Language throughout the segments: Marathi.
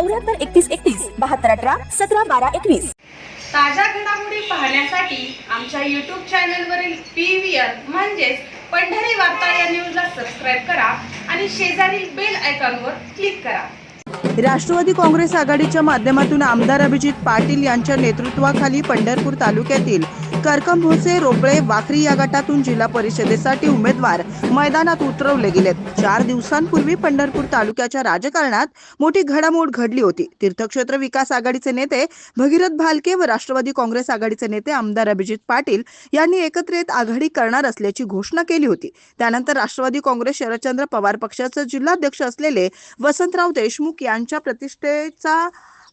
चौऱ्याहत्तर एकतीस एकतीस बहात्तर अठरा सतरा बारा एकवीस. ताज्या घडामोडी पाहण्यासाठी आमच्या यूट्यूब चॅनलवरील पी व्ही आर म्हणजेच पंढरी वार्ता या न्यूजला सबस्क्राईब करा आणि शेजारील बेल आयकॉनवर क्लिक करा. राष्ट्रवादी काँग्रेस आघाडीच्या माध्यमातून आमदार अभिजित पाटील यांच्या नेतृत्वाखाली पंढरपूर तालुक्यातील करकम भोसे रोपळे वाखरी या गटातून जिल्हा परिषदेसाठी उमेदवार मैदानात उतरवले गेलेत. चार दिवसांपूर्वी पंढरपूर तालुक्याच्या राजकारणात मोठी घडामोड घडली होती. तीर्थक्षेत्र विकास आघाडीचे नेते भगीरथ भालके व राष्ट्रवादी काँग्रेस आघाडीचे नेते आमदार अभिजित पाटील यांनी एकत्रित आघाडी करणार असल्याची घोषणा केली होती. त्यानंतर राष्ट्रवादी काँग्रेस शरदचंद्र पवार पक्षाचे जिल्हाध्यक्ष असलेले वसंतराव देशमुख यांच्या प्रतिष्ठेचा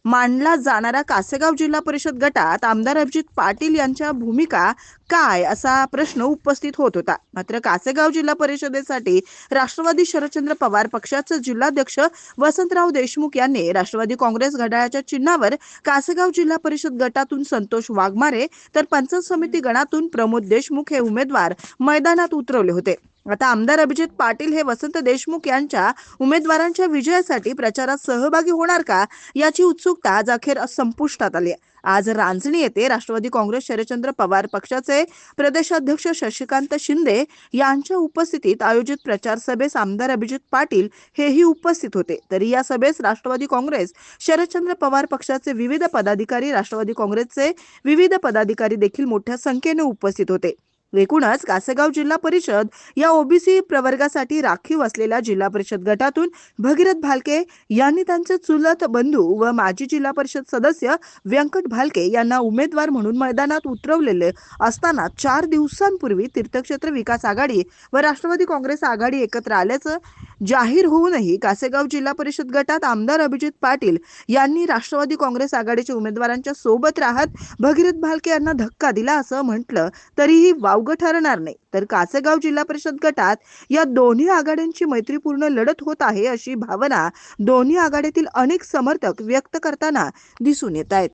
मांडला जाणारा कासेगाव जिल्हा परिषद गटात आमदार अभिजित पाटील यांच्या भूमिका काय असा प्रश्न उपस्थित होत होता. मात्र कासेगाव जिल्हा परिषदेसाठी राष्ट्रवादी शरदचंद्र पवार पक्षाचे जिल्हाध्यक्ष वसंतराव देशमुख यांनी राष्ट्रवादी काँग्रेस घड्याळाच्या चिन्हावर कासेगाव जिल्हा परिषद गटातून संतोष वाघमारे तर पंचायत समिती गणातून प्रमोद देशमुख हे उमेदवार मैदानात उतरवले होते. आता आमदार अभिजित पाटील हे वसंत देशमुख यांच्या उमेदवारांच्या विजयासाठी प्रचारात सहभागी होणार का याची उत्सुकता आज अखेर संपुष्टात आली आहे. आज रांजणी येथे राष्ट्रवादी काँग्रेस शरदचंद्र पवार पक्षाचे प्रदेशाध्यक्ष शशिकांत शिंदे यांच्या उपस्थितीत आयोजित प्रचार सभेस आमदार अभिजित पाटील हेही उपस्थित होते तरी या सभेस राष्ट्रवादी काँग्रेस शरदचंद्र पवार पक्षाचे विविध पदाधिकारी राष्ट्रवादी काँग्रेसचे विविध पदाधिकारी देखील मोठ्या संख्येने उपस्थित होते एकूणच कासेगाव जिल्हा परिषद या ओबीसी प्रवर्गासाठी राखीव असलेल्या जिल्हा परिषद गटातून भगीरथ भालके यांनी त्यांचे चुलत बंधू व माजी जिल्हा परिषद सदस्य व्यंकट भालके यांना उमेदवार म्हणून मैदानात उतरवलेले असताना चार दिवसांपूर्वी तीर्थक्षेत्र विकास आघाडी व राष्ट्रवादी काँग्रेस आघाडी एकत्र आल्याचं जाहीर होऊनही कासेगाव जिल्हा परिषद गटात आमदार अभिजित पाटील यांनी राष्ट्रवादी काँग्रेस आघाडीच्या उमेदवारांच्या सोबत राहत भगीरथ भालके यांना धक्का दिला असं म्हटलं तरीही वावगं ठरणार नाही. तर कासेगाव जिल्हा परिषद गटात या दोन्ही आघाड्यांची मैत्रीपूर्ण लढत होत आहे अशी भावना दोन्ही आघाडीतील अनेक समर्थक व्यक्त करताना दिसून येत आहेत.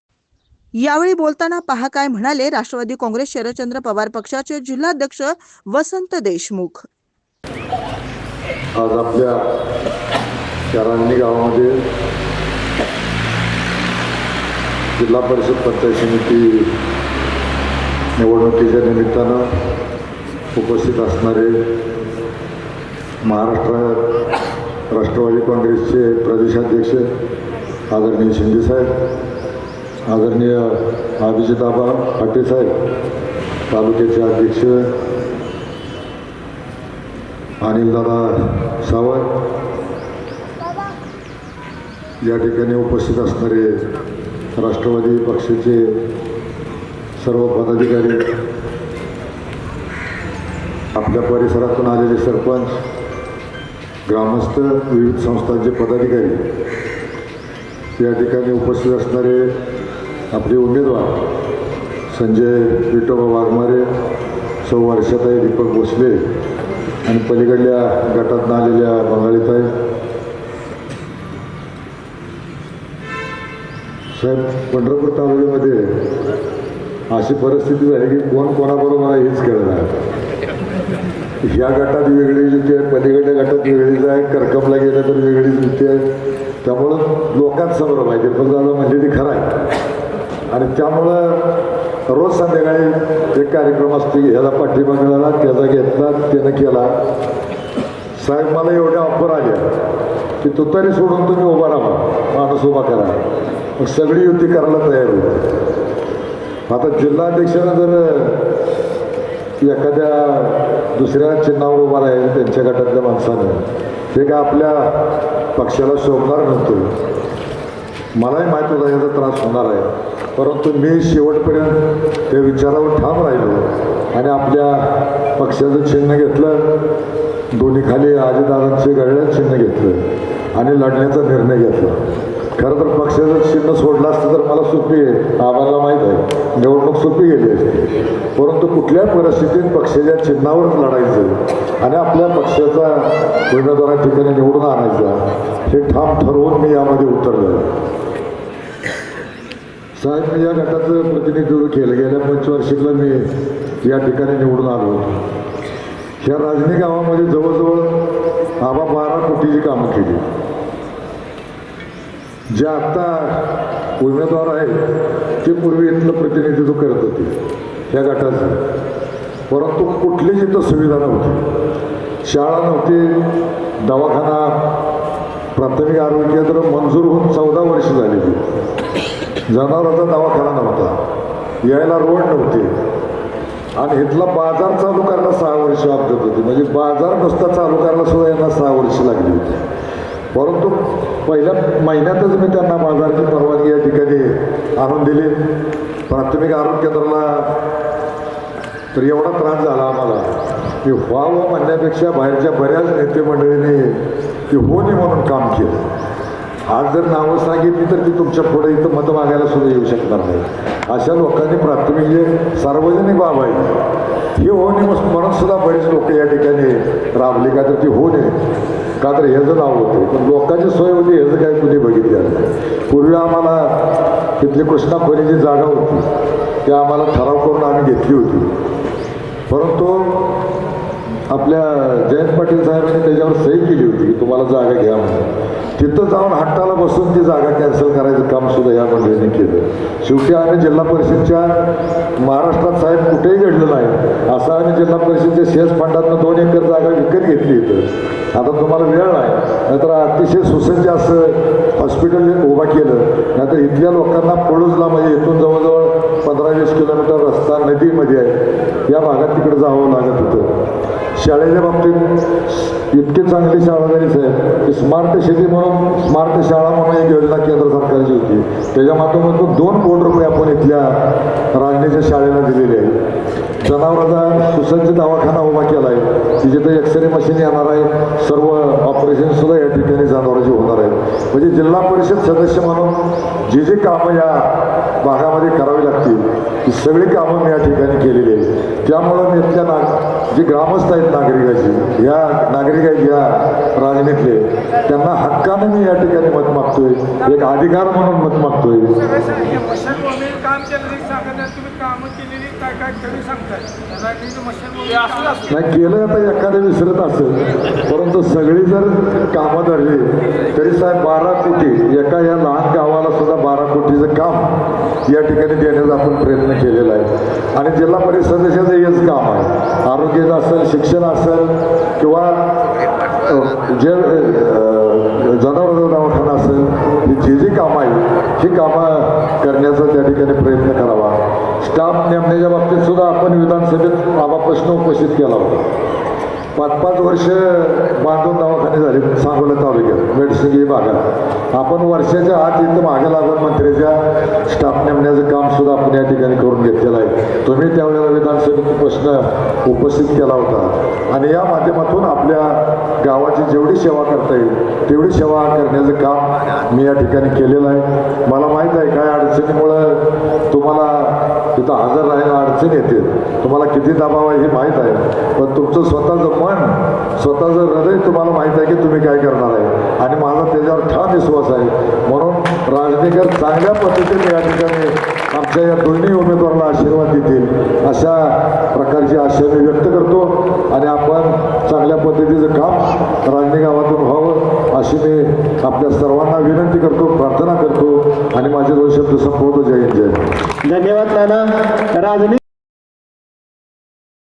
यावेळी बोलताना पहा काय म्हणाले राष्ट्रवादी काँग्रेस शरदचंद्र पवार पक्षाचे जिल्हाध्यक्ष वसंत देशमुख. आज आपल्या या गावामध्ये जिल्हा परिषद पंचायत समिती निवडणुकीच्या निमित्तानं उपस्थित असणारे महाराष्ट्र राष्ट्रवादी काँग्रेसचे प्रदेशाध्यक्ष आदरणीय शिंदेसाहेब आदरणीय अभिजिताबा पाटील साहेब तालुक्याचे अध्यक्ष अनिलदादा सावंत या ठिकाणी उपस्थित असणारे राष्ट्रवादी पक्षाचे सर्व पदाधिकारी आपल्या परिसरातून आलेले सरपंच ग्रामस्थ विविध संस्थांचे पदाधिकारी या ठिकाणी उपस्थित असणारे आपले उमेदवार संजय विठोबा वाघमारे सौ वर्षाताई दीपक भोसले आणि पलीकडल्या गटात आलेल्या बंगाळीताई साहेब पंढरपूर तालुक्यामध्ये अशी परिस्थिती झाली की कोण कोणाबरोबर आहे हेच कळलं नाही. ह्या गटात वेगळी युती आहे पलीकडल्या गटात वेगळीच आहे करकमला गेलं तर वेगळीच युती आहे. त्यामुळं लोकांत समोर पाहिजे पण झालं म्हणजे ते खरं आहे. आणि त्यामुळं रोज संध्याकाळी एक कार्यक्रम असते ह्याला पाठिंबा मिळाला त्याचा घेतला त्यानं केला. साहेब मला एवढ्या ऑफर आल्या की तुतारी सोडून तुम्ही उभा राहा माणूस उभा करा. मग सगळी युती करायला तयार होती आता जिल्हाध्यक्षानं जर एखाद्या दुसऱ्या चिन्हावर उभा राहील त्यांच्या गटातल्या माणसानं ते काय आपल्या पक्षाला शोभणार नव्हतं. मलाही माहीत होता याचा त्रास होणार आहे. परंतु मी शेवटपर्यंत त्या विचारावर ठाम राहिलो आणि आपल्या पक्षाचं चिन्ह घेतलं. दोन्ही खाली आजीदादांचे गळ्यात चिन्ह घेतलं आणि लढण्याचा निर्णय घेतला. खरं तर पक्षाचं चिन्ह सोडलं असतं तर मला सोपी आहे. आम्हाला माहीत आहे. निवडणूक सोपी गेली असते. परंतु कुठल्याही परिस्थितीत पक्षाच्या चिन्हावरच लढायचं आणि आपल्या पक्षाचा उमेदवारा ठिकाणी निवडून आणायचा हे ठाम ठरवून मी यामध्ये उतरलो साहेब मी या गटाचं प्रतिनिधित्व केलं. गेल्या पंचवार्षिकला मी या ठिकाणी निवडून आलो या राजनी गावामध्ये जवळजवळ आबा बारा कोटीची कामं केली. जे आत्ता उमेदवार आहेत ते पूर्वी इथलं प्रतिनिधित्व करत होते या गटाचं. परंतु कुठलीच इथं सुविधा नव्हती. शाळा नव्हती दवाखाना प्राथमिक आरोग्य केंद्र मंजूर होऊन चौदा वर्ष झाली जनावरांचा दवाखाना नव्हता. यायला रोड नव्हते. आणि इथला बाजार चालू करायला सहा वर्ष अपघात होती. म्हणजे बाजार नुसता चालू करायला सुद्धा यांना सहा वर्ष लागली होती. परंतु पहिल्या महिन्यातच मी त्यांना बाजाराची परवानगी या ठिकाणी आणून दिली. प्राथमिक आरोग्य केंद्राला तर एवढा त्रास झाला आम्हाला की व्हावं म्हणण्यापेक्षा बाहेरच्या बऱ्याच नेते मंडळींनी की हो नाही म्हणून काम केलं. आज जर नावं सांगितली तर ती तुमच्यापुढे इथं मतं मागायला सुद्धा येऊ शकणार नाही. अशा लोकांनी प्राथमिक जे सार्वजनिक बाब आहे ही हो नाही म्हणून सुद्धा बरेच लोक या ठिकाणी राबली का तर ती हो नये का तर ह्याचं नाव होतं. पण लोकांची सोय होती ह्याचं काही कुणी बघितलं नाही. पूर्वी आम्हाला तिथली कृष्णा खोलीची जागा होती. ती आम्हाला ठराव करून आम्ही घेतली होती. परंतु आपल्या जयंत पाटील साहेबांनी त्याच्यावर सही केली होती की तुम्हाला जागा घ्या म्हणून. तिथं जाऊन हट्टाला बसून ती जागा कॅन्सल करायचं काम सुद्धा या मंडळीने केलं. शेवटी आम्ही जिल्हा परिषदच्या महाराष्ट्रात साहेब कुठेही घडलं नाही. असं आम्ही जिल्हा परिषदच्या शेअर्स फंडातनं दोन एकर जागा विकत घेतली इथं. आता तुम्हाला वेळ नाही नाहीतर अतिशय सुसज्ज असं हॉस्पिटल उभा केलं. नाहीतर इथल्या लोकांना पळूजला म्हणजे इथून जवळजवळ पंधरा वीस किलोमीटर रस्ता नदीमध्ये आहे. या भागात तिकडे जावं लागत होतं. शाळेच्या बाबतीत इतकी चांगली शाळा झालीच आहे. की स्मार्ट शेती म्हणून स्मार्ट शाळा म्हणून एक योजना केंद्र सरकारची होती. त्याच्या माध्यमातून दोन कोटी रुपये आपण इथल्या राजनीच्या शाळेला दिलेले आहे जनावरांचा सुसज्ज दवाखाना उभा केला आहे की जिथे एक्सरे मशीन येणार आहे सर्व ऑपरेशनसुद्धा या ठिकाणी जनावरांची होणार आहे म्हणजे जिल्हा परिषद सदस्य म्हणून जी जी कामं या भागामध्ये करावी लागतील ती सगळी कामं मी या ठिकाणी केलेली आहेत. त्यामुळं मी इथल्या नाग जे ग्रामस्थ आहेत नागरिकाची या नागरिक आहेत या राजनीतले त्यांना हक्काने मी या ठिकाणी मत मागतोय एक अधिकार म्हणून मत मागतोय. काय काय कमी असं असतं नाही केलं आता एखादं विसरत असेल परंतु सगळी जर कामं धरली तरी साहेब बारा कोटी एका या लहान गावाला सुद्धा बारा कोटीचं काम या ठिकाणी देण्याचा आपण प्रयत्न केलेला आहे. आणि जिल्हा परिषद सदस्याचं हेच काम आहे आरोग्याचं असेल शिक्षण असेल किंवा जे अ, जनावरांचा दवाखाना असेल ही जी जी कामं आहेत ही कामं करण्याचा त्या ठिकाणी प्रयत्न करावा स्टाफ नेमण्याच्या बाबतीत सुद्धा आपण विधानसभेत आबा प्रश्न उपस्थित केला होता. पाच पाच वर्ष बांधून दवाखाने झाले सांगोला तालुक्यात मेडसिंगी भागात. आपण वर्षाच्या आत इथं मागे लागून मंत्र्याच्या स्टाफ नेमण्याचं काम सुद्धा आपण या ठिकाणी करून घेतलेलं आहे. तुम्ही त्यावेळेला विधानसभेत प्रश्न उपस्थित केला होता. आणि या माध्यमातून आपल्या गावाची जेवढी सेवा करता येईल तेवढी सेवा करण्याचं काम मी या ठिकाणी केलेलं आहे. मला माहीत आहे काय अडचणीमुळं तुम्हाला तिथं हजर राहायला अडचण येते. तुम्हाला किती दबाव आहे हे माहीत आहे. पण तुमचं स्वतःचं मन स्वतःचं हृदय तुम्हाला माहीत आहे की तुम्ही काय करणार आहे. आणि माझा त्याच्यावर ठाम विश्वास आहे. म्हणून राजनेकर चांगल्या पद्धतीने या ठिकाणी आमच्या या दोन्ही उमेदवाराला आशीर्वाद देतील. अशा प्रकारची आशा मी व्यक्त करतो. आणि आपण चांगल्या पद्धतीचं काम राजनी गावातून व्हावं. अशी मी आपल्या सर्वांना विनंती करतो प्रार्थना करतो आणि माझे दोन शब्द संपवतो. जय हिंद जय धन्यवाद नाना. राजनी